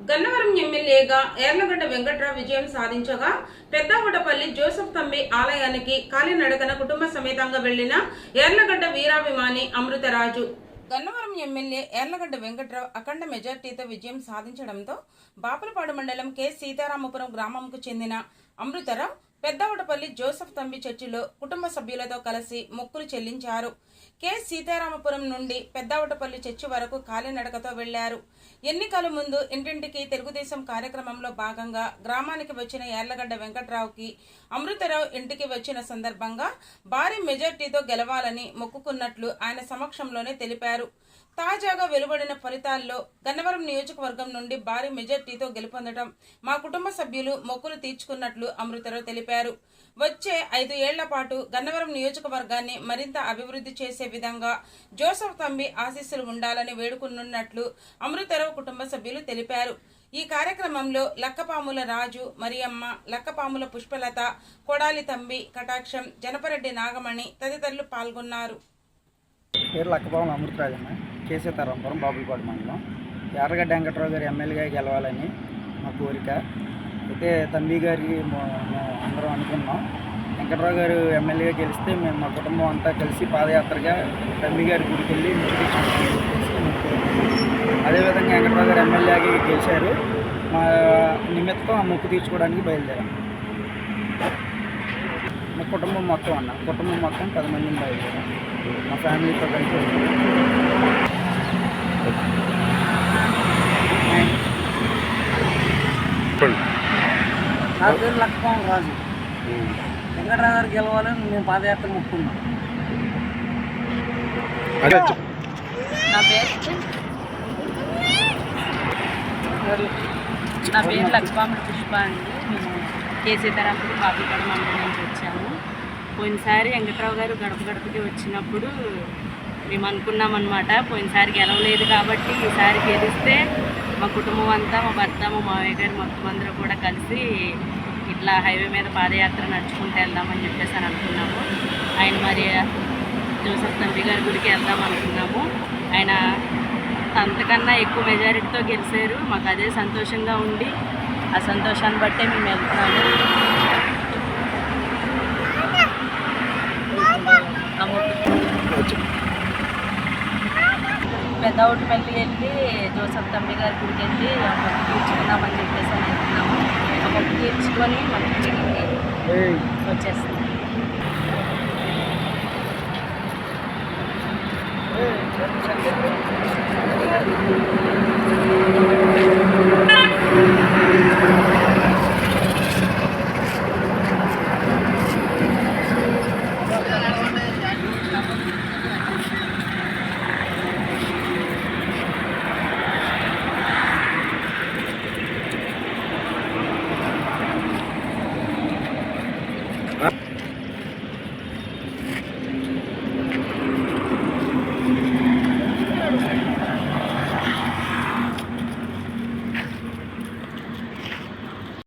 గన్నవరం ఎమ్మెల్యేగా ఎర్లగడ్డ వెంకట్రావు విజయం సాధించగా పెద్దగుడపల్లి జోసఫ్ తమ్మి ఆలయానికి కాలినడకన కుటుంబ సమేతంగా వెళ్ళిన ఎర్లగడ్డ వీరాభిమాని అమృతరాజు. గన్నవరం ఎమ్మెల్యే ఎర్లగడ్డ వెంకట్రావు అఖండ మెజార్టీతో విజయం సాధించడంతో బాపులపాడు మండలం కె సీతారామపురం గ్రామంకు చెందిన అమృతరావు పెద్దవడపల్లి జోసఫ్ తంబి చర్చిలో కుటుంబ సభ్యులతో కలిసి మొక్కులు చెల్లించారు. కె. సీతారామపురం నుండి పెద్దవటపల్లి చర్చి వరకు కాలినడకతో వెళ్ళారు. ఎన్నికల ముందు ఇంటింటికి తెలుగుదేశం కార్యక్రమంలో భాగంగా గ్రామానికి వచ్చిన యార్లగడ్డ వెంకట్రావుకి అమృతరావు ఇంటికి వచ్చిన సందర్భంగా భారీ మెజార్టీతో గెలవాలని మొక్కుకున్నట్లు ఆయన సమక్షంలోనే తెలిపారు. తాజాగా వెలువడిన ఫలితాల్లో గన్నవరం నియోజకవర్గం నుండి భారీ మెజార్టీతో గెలుపొందడం మా కుటుంబ సభ్యులు మొక్కులు తీర్చుకున్నట్లు అమృతరావు తెలిపారు. వచ్చే ఐదు ఏళ్ళ పాటు గన్నవరం నియోజకవర్గాన్ని మరింత అభివృద్ధి చేసే విధంగా జోసఫ్ తంబి ఆశీస్సులు ఉండాలని వేడుకున్నట్లు అమృతరావు కుటుంబ సభ్యులు తెలిపారు. ఈ కార్యక్రమంలో లక్కపాముల రాజు మరియమ్మ లక్కపాముల పుష్పలత కొడాలి తంబి కటాక్షం జనపరెడ్డి నాగమణి తదితరులు పాల్గొన్నారు. పేరు లక్కభవన్ అమృతరాజన్న కేసీతారాంపురం బాబులపాడు మండలం. ఎర్రగడ్డ వెంకట్రావు గారు ఎమ్మెల్యేగా గెలవాలని మా కోరిక. అయితే తంబి గారికి మేము అందరం అనుకున్నాం. వెంకట్రావు గారు ఎమ్మెల్యేగా గెలిస్తే మేము మా కుటుంబం అంతా కలిసి పాదయాత్రగా తంబి గారి గుడికి వెళ్ళి అదేవిధంగా వెంకట్రావు గారు ఎమ్మెల్యేగా గెలిచారు. మా నిమిత్తం ఆ మొక్కు తీర్చుకోవడానికి బయలుదేరాం. మా కుటుంబం మొత్తం అన్న. కుటుంబం మొత్తం పది మందిని బయలుదేరాం మా ఫ్యామిలీతో కలిసి. నా పేరు లక్ష్మణ్ రాజు వెంకటరావు గారు గెలవాలని మేము పాదయాత్ర ముక్కున్నాం నా పేరు నా పేరు లక్ష్మాముడి పుష్ప అండి. కే సీతారాంపురం బాబుగడ మండలం నుంచి వచ్చాము. పోయినసారి వెంకట్రావు గారు గడప గడపకి వచ్చినప్పుడు మేము అనుకున్నాం అనమాట పోయినసారి గెలవలేదు కాబట్టి ఈసారి గెలిస్తే మా కుటుంబం అంతా మా భర్త మా మావయ్య గారు మొత్తం అందరూ కూడా కలిసి ఇట్లా హైవే మీద పాదయాత్ర నడుచుకుంటూ వెళ్దామని చెప్పేసి అని అనుకున్నాము. ఆయన మరి జోసఫ్ తండ్రి గారి గుడికి వెళ్దాం అనుకున్నాము. ఆయన అంతకన్నా ఎక్కువ మెజారిటీతో గెలిచారు. మాకు అదే సంతోషంగా ఉండి ఆ సంతోషాన్ని బట్టే మేము వెళ్తున్నాము. ఆ మొక్కు- పెద్ద వెళ్ళి జోసఫ్ తమ్మి గారి గుడికి వెళ్ళి ఆ మొక్కు తీర్చుకుందామని చెప్పేసి అని వెళ్తున్నాము. ఆ మొక్కు తీర్చుకొని మళ్ళీ వచ్చేస్తాం হ্যাঁ